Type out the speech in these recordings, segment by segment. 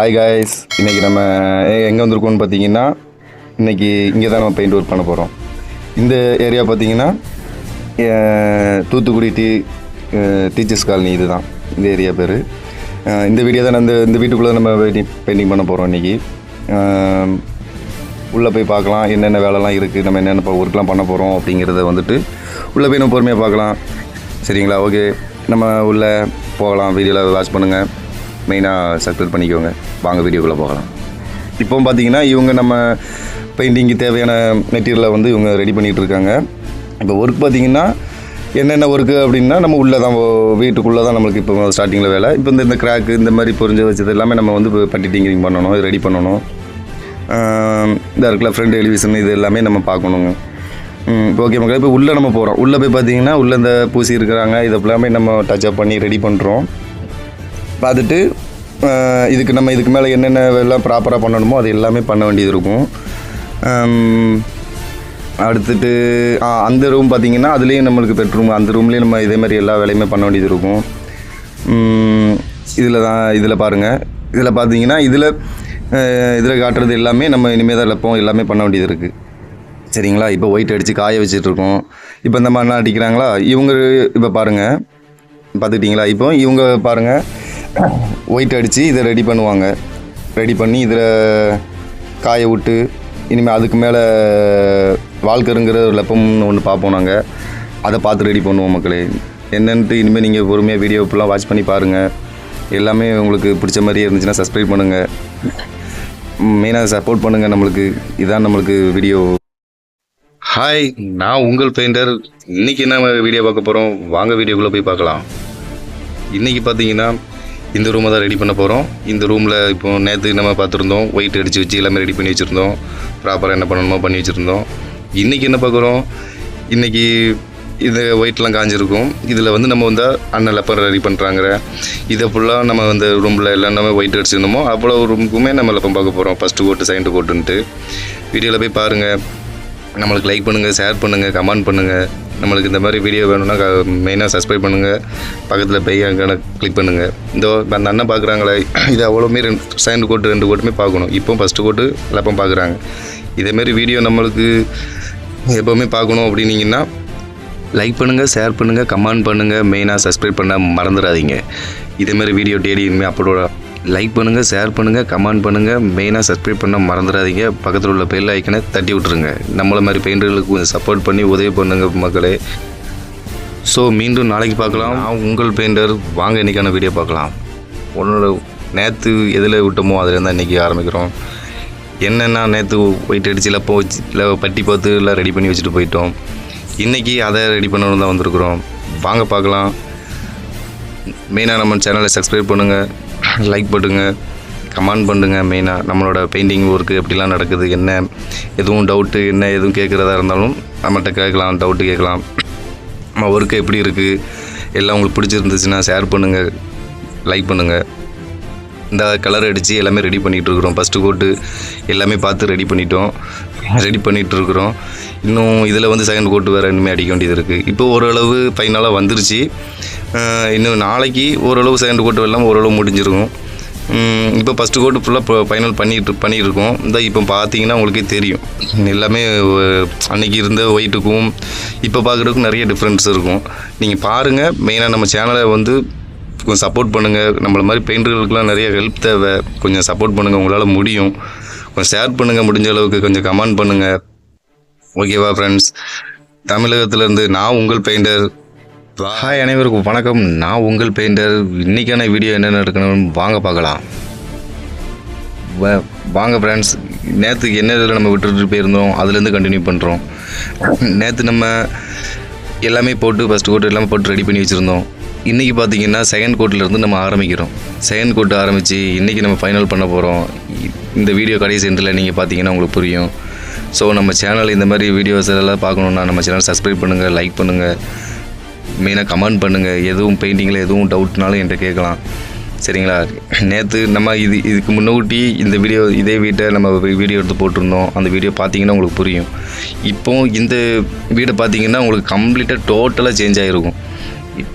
Hi guys இன்றைக்கி நம்ம எங்கே வந்திருக்கோம்னு பார்த்தீங்கன்னா இன்றைக்கி இங்கே தான் நம்ம பெயிண்ட் ஒர்க் பண்ண போகிறோம் இந்த ஏரியா பார்த்தீங்கன்னா தூத்துக்குடி டீ டீச்சர்ஸ் காலனி இதுதான். இந்த ஏரியா பேர். இந்த வீடியோ தான் இந்த இந்த வீட்டுக்குள்ளே நம்ம பெயிண்டிங் பண்ண போகிறோம் இன்றைக்கி உள்ளே போய் பார்க்கலாம் என்னென்ன வேலைலாம் இருக்குது நம்ம என்னென்ன இப்போ ஒர்க்லாம் பண்ண போகிறோம் அப்படிங்கிறத வந்துட்டு உள்ளே போய் நம்ம பொறுமையாக பார்க்கலாம். சரிங்களா? ஓகே நம்ம உள்ளே போகலாம். வீடியோவில் வாட்ச் பண்ணுங்கள் மெயினாக சப்ஸ்கிரைப் பண்ணிக்கோங்க. வாங்க வீடியோக்குள்ளே போகலாம். இப்போவும் பார்த்தீங்கன்னா இவங்க நம்ம பெயிண்டிங்க்கு தேவையான மெட்டீரியலை வந்து இவங்க ரெடி பண்ணிகிட்டு இருக்காங்க. இப்போ ஒர்க் பார்த்தீங்கன்னா என்னென்ன ஒர்க்கு அப்படின்னா நம்ம உள்ளே தான் வீட்டுக்குள்ளே தான் நம்மளுக்கு இப்போ ஸ்டார்டிங்கில் வேலை. இப்போ இந்த இந்த கிராக்கு இந்த மாதிரி பொரிஞ்சு வச்சது எல்லாமே நம்ம வந்து இப்போ பட்டி டிங்கிங் பண்ணணும் ரெடி பண்ணணும். இதாக இந்த இருக்குல்ல ஃப்ரண்ட் எலிவேஷன் இது எல்லாமே நம்ம பார்க்கணுங்க. இப்போ ஓகே மக்கள் இப்போ உள்ளே நம்ம போகிறோம் உள்ளே போய் பார்த்தீங்கன்னா உள்ளே இந்த பூசி இருக்கிறாங்க இதை எல்லாமே நம்ம டச் அப் பண்ணி ரெடி பண்ணுறோம் பார்த்துட்டு இதுக்கு நம்ம இதுக்கு மேலே என்னென்ன எல்லாம் ப்ராப்பராக பண்ணணுமோ அது எல்லாமே பண்ண வேண்டியது இருக்கும். அடுத்துட்டு அந்த ரூம் பார்த்தீங்கன்னா அதுலேயும் நம்மளுக்கு பெட்ரூம் அந்த ரூம்லேயும் நம்ம இதே மாதிரி எல்லா வேலையுமே பண்ண வேண்டியது இருக்கும். இதில் தான் இதில் பாருங்கள் இதில் பார்த்தீங்கன்னா இதில் இதில் காட்டுறது எல்லாமே நம்ம இனிமேல் தான் இழப்போம். எல்லாமே பண்ண வேண்டியது இருக்குது சரிங்களா? இப்போ ஒயிட் அடித்து காய வச்சிட்ருக்கோம் இப்போ இந்த மாதிரிலாம் அடிக்கிறாங்களா? இவங்க இப்போ பாருங்கள் பார்த்துக்கிட்டிங்களா? இப்போ இவங்க பாருங்கள் ஒயிட் அடித்து இதை ரெடி பண்ணுவாங்க. ரெடி பண்ணி இதில் காய விட்டு இனிமேல் அதுக்கு மேலே வாழ்க்கருங்கிற ஒரு லப்பம்னு ஒன்று பார்ப்போம் நாங்கள் அதை பார்த்து ரெடி பண்ணுவோம் மக்களே. என்னென்ட்டு இனிமேல் நீங்கள் பொறுமையாக வீடியோ ஃபுல்லாக வாட்ச் பண்ணி பாருங்கள் எல்லாமே உங்களுக்கு பிடிச்ச மாதிரியே இருந்துச்சுன்னா சப்ஸ்கிரைப் பண்ணுங்கள் மெயினாக சப்போர்ட் பண்ணுங்கள் நம்மளுக்கு. இதான் நம்மளுக்கு வீடியோ ஹாய் நான் உங்கள் பெயிண்டர் இன்றைக்கி என்ன வீடியோ பார்க்க போகிறோம் வாங்க வீடியோக்குள்ளே போய் பார்க்கலாம். இன்றைக்கி பார்த்தீங்கன்னா இந்த ரூமை தான் ரெடி பண்ண போகிறோம் இந்த ரூமில் இப்போ நேற்று நம்ம பார்த்துருந்தோம் ஒயிட் அடித்து வச்சு எல்லாமே ரெடி பண்ணி வச்சுருந்தோம். ப்ராப்பராக என்ன பண்ணணுமோ பண்ணி வச்சுருந்தோம். இன்றைக்கி என்ன பார்க்குறோம் இன்றைக்கி இது ஒயிட்லாம் காஞ்சிருக்கும். இதில் வந்து நம்ம வந்து அண்ணன் லப்பர் ரெடி பண்ணுறாங்கிற இதை ஃபுல்லாக நம்ம வந்து ரூமில் எல்லாமே நம்ம ஒயிட் அடிச்சிருந்தோமோ அவ்வளோ ரூமுக்குமே நம்ம லப்பம் பார்க்க போகிறோம் ஃபஸ்ட்டு கோட்டு செகண்ட் கோட்டுன்ட்டு வீடியோவில் போய் பாருங்கள் நம்மளுக்கு லைக் பண்ணுங்கள் ஷேர் பண்ணுங்கள் கமெண்ட் பண்ணுங்கள் நம்மளுக்கு இந்த மாதிரி வீடியோ வேணும்னா மெயினாக சப்ஸ்கிரைப் பண்ணுங்கள் பக்கத்தில் போய் கிளிக் பண்ணுங்கள் இந்த அந்த அண்ணன் பார்க்குறாங்களே இது அவ்வளோமே ரெண்டு செகண்ட் கோட்டு ரெண்டு கோட்டுமே பார்க்கணும் இப்போ ஃபஸ்ட்டு கோட்டு எல்லாப்பும் பார்க்குறாங்க இதேமாரி வீடியோ நம்மளுக்கு எப்போவுமே பார்க்கணும் அப்படின்னீங்கன்னா லைக் பண்ணுங்கள் ஷேர் பண்ணுங்கள் கமெண்ட் பண்ணுங்கள் மெயினாக சப்ஸ்கிரைப் பண்ண மறந்துடாதீங்க. இதேமாரி வீடியோ டெய்லி இனிமேல் அப்லோட லைக் பண்ணுங்கள் ஷேர் பண்ணுங்கள் கமெண்ட் பண்ணுங்கள் மெயினாக சப்ஸ்கிரைப் பண்ண மறந்துடாதீங்க. பக்கத்தில் உள்ள பெல் ஐக்கனை தட்டி விட்ருங்க நம்மளை மாதிரி பெயிண்டர்களுக்கு கொஞ்சம் சப்போர்ட் பண்ணி உதவி பண்ணுங்கள் மக்களே. ஸோ மீண்டும் நாளைக்கு பார்க்கலாம். நான் உங்கள் பெயிண்டர் வாங்க இன்றைக்கான வீடியோ பார்க்கலாம். உன்னோட நேற்று எதில் விட்டோமோ அதுலேருந்து இன்றைக்கி ஆரம்பிக்கிறோம். என்னென்னா நேற்று ஒயிட் அடிச்சு இல்லை போச்சு இல்லை பட்டி பார்த்து எல்லாம் ரெடி பண்ணி வச்சுட்டு போயிட்டோம். இன்றைக்கி அதை ரெடி பண்ணணும் தான் வந்திருக்குறோம். வாங்க பார்க்கலாம். மெயினாக நம்ம சேனலை சப்ஸ்கிரைப் பண்ணுங்கள் லைக் பண்ணுங்கள் கமெண்ட் பண்ணுங்கள் மெயினாக நம்மளோட பெயிண்டிங் ஒர்க்கு எப்படிலாம் நடக்குது என்ன எதுவும் டவுட்டு என்ன எதுவும் கேட்குறதா இருந்தாலும் நம்மகிட்ட கேட்கலாம் டவுட்டு கேட்கலாம். நம்ம ஒர்க்கு எப்படி இருக்குது எல்லாம் உங்களுக்கு பிடிச்சிருந்துச்சுன்னா ஷேர் பண்ணுங்கள் லைக் பண்ணுங்கள் இந்த கலர் அடித்து எல்லாமே ரெடி பண்ணிகிட்டு இருக்கிறோம். ஃபஸ்ட்டு கோட்டு எல்லாமே பார்த்து ரெடி பண்ணிட்டோம். ரெடி பண்ணிகிட்டு இருக்கிறோம். இன்னும் இதில் வந்து செகண்ட் கோட்டு வேறு இன்னுமே அடிக்க வேண்டியது இருக்குது இப்போ ஓரளவு ஃபைனலாக வந்துருச்சு. இன்னும் நாளைக்கு ஓரளவு செகண்ட் கோட்டு எல்லாம் ஓரளவு முடிஞ்சிருக்கும். இப்போ ஃபஸ்ட்டு கோட்டு ஃபுல்லாக இப்போ ஃபைனல் பண்ணிட்டு பண்ணியிருக்கோம். இந்த இப்போ பார்த்தீங்கன்னா உங்களுக்கே தெரியும். எல்லாமே அன்னைக்கு இருந்த ஒயிட்டுக்கும் இப்போ பார்க்குறதுக்கும் நிறைய டிஃப்ரென்ஸ் இருக்கும். நீங்கள் பாருங்கள் மெயினாக நம்ம சேனலை வந்து கொஞ்சம் சப்போர்ட் பண்ணுங்கள் நம்மள மாதிரி பெயிண்டர்களுக்கெலாம் நிறைய ஹெல்ப் தேவை. கொஞ்சம் சப்போர்ட் பண்ணுங்கள் உங்களால் முடியும். கொஞ்சம் ஷேர் பண்ணுங்கள் முடிஞ்ச அளவுக்கு கொஞ்சம் கமெண்ட் பண்ணுங்கள் ஓகேவா ஃப்ரெண்ட்ஸ் தமிழகத்திலேருந்து நான் உங்கள் பெயிண்டர் ஹாய் அனைவருக்கும் வணக்கம். நான் உங்கள் பெயிண்டர் இன்றைக்கான வீடியோ என்னென்ன இருக்கணும்னு வாங்க பார்க்கலாம். வ- வாங்க ஃப்ரெண்ட்ஸ் நேற்றுக்கு என்ன இதில் நம்ம விட்டுட்டு போயிருந்தோம்? அதுலேருந்து கண்டினியூ பண்ணுறோம் நேற்று நம்ம எல்லாமே போட்டு ஃபஸ்ட் கோட் எல்லாமே போட்டு ரெடி பண்ணி வச்சுருந்தோம். இன்றைக்கி பார்த்தீங்கன்னா செகண்ட் கோட்டிலேருந்து நம்ம ஆரம்பிக்கிறோம். செகண்ட் கோட்டு ஆரம்பித்து இன்றைக்கி நம்ம ஃபைனல் பண்ண போகிறோம் இந்த வீடியோ கடைசி சென்டரில் நீங்கள் பார்த்தீங்கன்னா உங்களுக்கு புரியும். ஸோ நம்ம சேனல் இந்த மாதிரி வீடியோஸ் எல்லாம் பார்க்கணுன்னா நம்ம சேனல் சப்ஸ்கிரைப் பண்ணுங்கள் லைக் பண்ணுங்கள் மெயினாக கமெண்ட் பண்ணுங்கள் எதுவும் பெயிண்டிங்கில் எதுவும் டவுட்னாலும் என்கிட்ட கேட்கலாம். சரிங்களா? நேற்று நம்ம இது இதுக்கு முன்னூட்டி இந்த வீடியோ இதே வீட்டை நம்ம வீடியோ எடுத்து போட்டிருந்தோம். அந்த வீடியோ பார்த்தீங்கன்னா உங்களுக்கு புரியும். இப்போ இந்த வீடை பார்த்தீங்கன்னா உங்களுக்கு கம்ப்ளீட்டாக டோட்டலாக சேஞ்ச் ஆகிருக்கும்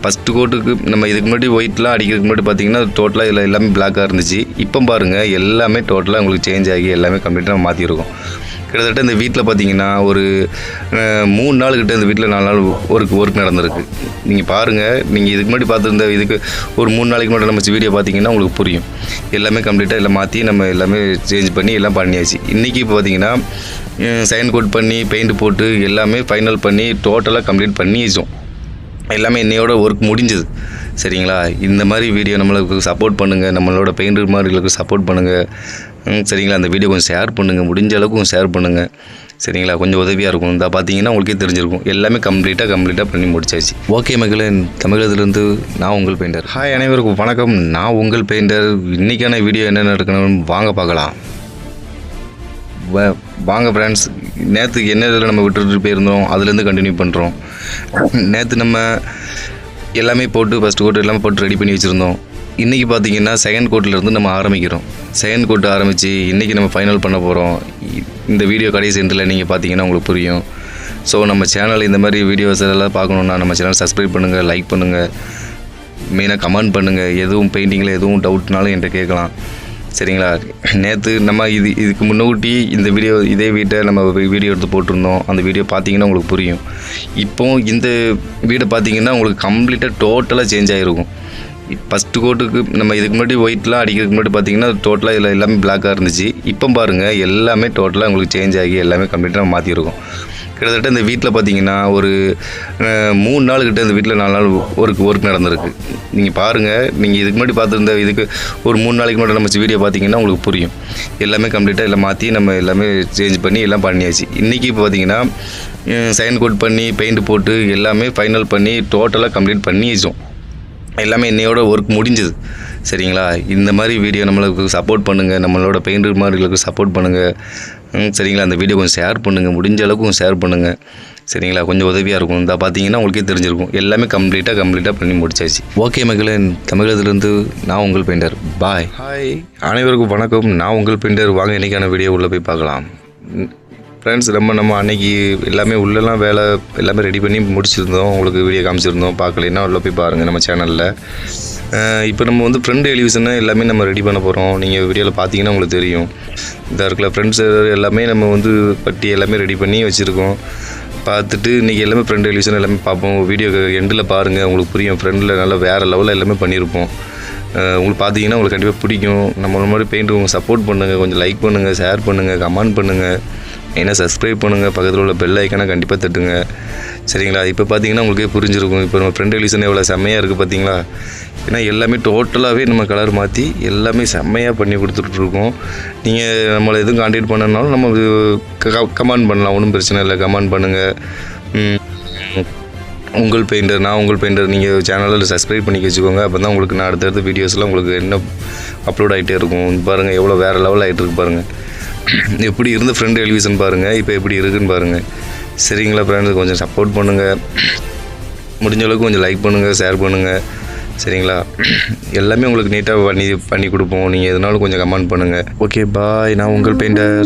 ஃபஸ்ட்டு கோட்டுக்கு நம்ம இதுக்கு முன்னாடி ஒயிட்லாம் அடிக்கிறதுக்கு முன்னாடி பார்த்தீங்கன்னா டோட்டலாக இதில் எல்லாமே பிளாக்காக இருந்துச்சு. இப்போ பாருங்கள் எல்லாமே டோட்டலாக உங்களுக்கு சேஞ்ச் ஆகி எல்லாமே கம்ப்ளீட்டாக மாற்றிருக்கோம் கிட்டத்தட்ட இந்த வீட்டில் பார்த்தீங்கன்னா ஒரு மூணு நாள் கிட்ட இந்த வீட்டில் நாலு நாள் ஒர்க் ஒர்க் நடந்திருக்கு. நீங்கள் பாருங்கள் நீங்கள் இதுக்கு முன்னாடி பார்த்துருந்த இதுக்கு ஒரு மூணு நாளைக்கு முன்னாடி நம்ம வீடியோ பார்த்தீங்கன்னா உங்களுக்கு புரியும். எல்லாமே கம்ப்ளீட்டாக எல்லாம் மாற்றி நம்ம எல்லாமே சேஞ்ச் பண்ணி எல்லாம் பண்ணியாச்சு. இன்றைக்கி இப்போ பார்த்தீங்கன்னா சைன் கோட் பண்ணி பெயிண்ட் போட்டு எல்லாமே ஃபைனல் பண்ணி டோட்டலாக கம்ப்ளீட் பண்ணிச்சோம் எல்லாமே என்னையோட ஒர்க் முடிஞ்சது. சரிங்களா? இந்த மாதிரி வீடியோ நம்மளுக்கு சப்போர்ட் பண்ணுங்கள் நம்மளோட பெயிண்டர் மாதிரிகளுக்கு சப்போர்ட் பண்ணுங்கள் சரிங்களா? அந்த வீடியோ கொஞ்சம் ஷேர் பண்ணுங்கள் முடிஞ்ச அளவுக்கு கொஞ்சம் ஷேர் பண்ணுங்கள் சரிங்களா? கொஞ்சம் உதவியாக இருக்கும். இந்த பார்த்தீங்கன்னா உங்களுக்கே தெரிஞ்சிருக்கும். எல்லாமே கம்ப்ளீட்டாக கம்ப்ளீட்டாக பண்ணி முடிச்சாச்சு. ஓகே மக்களே தமிழகத்திலிருந்து நான் உங்கள் பெயிண்டர் ஹாய் அனைவருக்கும் வணக்கம். நான் உங்கள் பெயிண்டர் இன்றைக்கான வீடியோ என்னென்ன நடக்கணும்னு வாங்க பார்க்கலாம். வ- வாங்க ஃப்ரெண்ட்ஸ் நேற்று என்ன இதில் நம்ம விட்டுட்டு போயிருந்தோம்? அதுலேருந்து கண்டினியூ பண்ணுறோம் நேற்று நம்ம எல்லாமே போட்டு ஃபஸ்ட்டு கோட்டு எல்லாமே போட்டு ரெடி பண்ணி வச்சுருந்தோம். இன்றைக்கி பார்த்தீங்கன்னா செகண்ட் கோட்டிலேருந்து நம்ம ஆரம்பிக்கிறோம். செகண்ட் கோட்டு ஆரம்பித்து இன்றைக்கி நம்ம ஃபைனல் பண்ண போகிறோம் இந்த வீடியோ கடைசி எண்டில் நீங்கள் பார்த்தீங்கன்னா உங்களுக்கு புரியும். ஸோ நம்ம சேனல் இந்த மாதிரி வீடியோஸ் எல்லாம் பார்க்கணுன்னா நம்ம சேனல் சப்ஸ்கிரைப் பண்ணுங்கள் லைக் பண்ணுங்கள் மெயினாக கமெண்ட் பண்ணுங்கள் எதுவும் பெயிண்டிங்கில் எதுவும் டவுட்னாலும் என்கிட்ட கேட்கலாம். சரிங்களா? நேற்று நம்ம இது இதுக்கு முன்னூட்டி இந்த வீடியோ இதே வீட்டை நம்ம வீடியோ எடுத்து போட்டிருந்தோம். அந்த வீடியோ பார்த்தீங்கன்னா உங்களுக்கு புரியும். இப்போ இந்த வீடை பார்த்தீங்கன்னா உங்களுக்கு கம்ப்ளீட்டாக டோட்டலாக சேஞ்ச் ஆகிருக்கும் ஃபஸ்ட்டு கோட்டுக்கு நம்ம இதுக்கு முன்னாடி ஒயிட்லாம் அடிக்கிறதுக்கு முன்னாடி பார்த்தீங்கன்னா டோட்டலாக இதில் எல்லாமே பிளாக்காக இருந்துச்சு. இப்போ பாருங்கள் எல்லாமே டோட்டலாக உங்களுக்கு சேஞ்ச் ஆகி எல்லாமே கம்ப்ளீட்டாக மாற்றிருக்கும் கிட்டத்தட்ட இந்த வீட்டில் பார்த்தீங்கன்னா ஒரு மூணு நாள் கிட்ட இந்த வீட்டில் நாலு நாள் ஒர்க் ஒர்க் நடந்திருக்கு. நீங்கள் பாருங்கள் நீங்கள் இதுக்கு முன்னாடி பார்த்துருந்த இதுக்கு ஒரு மூணு நாளைக்கு முன்னாடி நம்ம வீடியோ பார்த்தீங்கன்னா உங்களுக்கு புரியும். எல்லாமே கம்ப்ளீட்டாக எல்லாம் மாற்றி நம்ம எல்லாமே சேஞ்ச் பண்ணி எல்லாம் பண்ணியாச்சு. இன்றைக்கி இப்போ பார்த்தீங்கன்னா சைன் கோட் பண்ணி பெயிண்ட் போட்டு எல்லாமே ஃபைனல் பண்ணி டோட்டலாக கம்ப்ளீட் பண்ணி எல்லாமே இன்னையோட ஒர்க் முடிஞ்சது. சரிங்களா? இந்த மாதிரி வீடியோ நம்மளுக்கு சப்போர்ட் பண்ணுங்கள் நம்மளோட பெயிண்டர் மாதிரிகளுக்கு சப்போர்ட் பண்ணுங்கள் ம், சரிங்களா? அந்த வீடியோ கொஞ்சம் ஷேர் பண்ணுங்கள் முடிஞ்ச அளவுக்கு கொஞ்சம் ஷேர் பண்ணுங்கள் சரிங்களா? கொஞ்சம் உதவியாக இருக்கும். இந்த பார்த்தீங்கன்னா உங்களுக்கே தெரிஞ்சிருக்கும். எல்லாமே கம்ப்ளீட்டாக கம்ப்ளீட்டாக பண்ணி முடிச்சாச்சு. ஓகே மக்களே. தமிழகத்துலேருந்து நான் உங்கள் பெயிண்டர் பாய் ஹாய் அனைவருக்கும் வணக்கம். நான் உங்கள் பெயிண்டர் வாங்க இன்றைக்கான வீடியோ உள்ளே போய் பார்க்கலாம். ஃப்ரெண்ட்ஸ் ரொம்ப நம்ம அன்னைக்கு எல்லாமே உள்ளெல்லாம் வேலை எல்லாமே ரெடி பண்ணி முடிச்சிருந்தோம். உங்களுக்கு வீடியோ காமிச்சிருந்தோம். பார்க்கலைன்னா உள்ள போய் பாருங்கள் நம்ம சேனலில் இப்போ நம்ம வந்து ஃப்ரெண்ட் எலிவிஷனை எல்லாமே நம்ம ரெடி பண்ண போகிறோம் நீங்கள் வீடியோவில் பார்த்தீங்கன்னா உங்களுக்கு தெரியும். இதாக இருக்கல ஃப்ரெண்ட்ஸ் எல்லாமே நம்ம வந்து பட்டி எல்லாமே ரெடி பண்ணி வச்சுருக்கோம். பார்த்துட்டு இன்றைக்கி எல்லாமே ஃப்ரெண்ட் எலிவிஷன் எல்லாமே பார்ப்போம். வீடியோ எண்டில் பாருங்கள் உங்களுக்கு புரியும். ஃப்ரெண்டில் நல்லா வேறு லெவலில் எல்லாமே பண்ணியிருப்போம். உங்களுக்கு பார்த்தீங்கன்னா உங்களுக்கு கண்டிப்பாக பிடிக்கும். நம்ம மாதிரி பெயிண்ட் உங்களுக்கு சப்போர்ட் பண்ணுங்கள் கொஞ்சம் லைக் பண்ணுங்கள் ஷேர் பண்ணுங்கள் கமெண்ட் பண்ணுங்கள் ஏன்னா சப்ஸ்கிரைப் பண்ணுங்கள் பக்கத்தில் உள்ள பெல் ஐக்கனை கண்டிப்பாக தட்டுங்க. சரிங்களா? இப்போ பார்த்தீங்கன்னா உங்களுக்கே புரிஞ்சிருக்கும். இப்போ நம்ம ஃப்ரெண்ட் எலிசன் எவ்வளோ செம்மையாக இருக்குது பார்த்தீங்களா ஏன்னா எல்லாமே டோட்டலாகவே நம்ம கலர் மாற்றி எல்லாமே செம்மையாக பண்ணி கொடுத்துட்ருக்கோம் நீங்கள் நம்மளை எதுவும் கான்டாக்ட் பண்ணனாலும் நம்ம கமெண்ட் பண்ணலாம். ஒன்றும் பிரச்சனை இல்லை. கமெண்ட் பண்ணுங்கள் உங்கள் பெயிண்டர் நான் உங்கள் பெயிண்டர் நீங்கள் சேனலில் சப்ஸ்கிரைப் பண்ணி வச்சுக்கோங்க. அப்போ தான் உங்களுக்கு நான் அடுத்தடுத்த வீடியோஸ்லாம் உங்களுக்கு என்ன அப்லோட் ஆகிட்டே இருக்கும். பாருங்கள் எவ்வளோ வேறு லெவல் ஆகிட்டு இருக்கு பாருங்கள் எப்படி இருந்த ஃப்ரெண்டு எலிவிஷன் பாருங்கள் இப்போ எப்படி இருக்குன்னு பாருங்கள் சரிங்களா ஃப்ரெண்ட்ஸ் கொஞ்சம் சப்போர்ட் பண்ணுங்கள் முடிஞ்ச அளவுக்கு கொஞ்சம் லைக் பண்ணுங்கள் ஷேர் பண்ணுங்கள் சரிங்களா? எல்லாமே உங்களுக்கு நீட்டாக பண்ணி பண்ணி கொடுப்போம். நீங்கள் எதுனாலும் கொஞ்சம் கமெண்ட் பண்ணுங்கள் ஓகே பாய் நான் உங்கள் பெயிண்டர்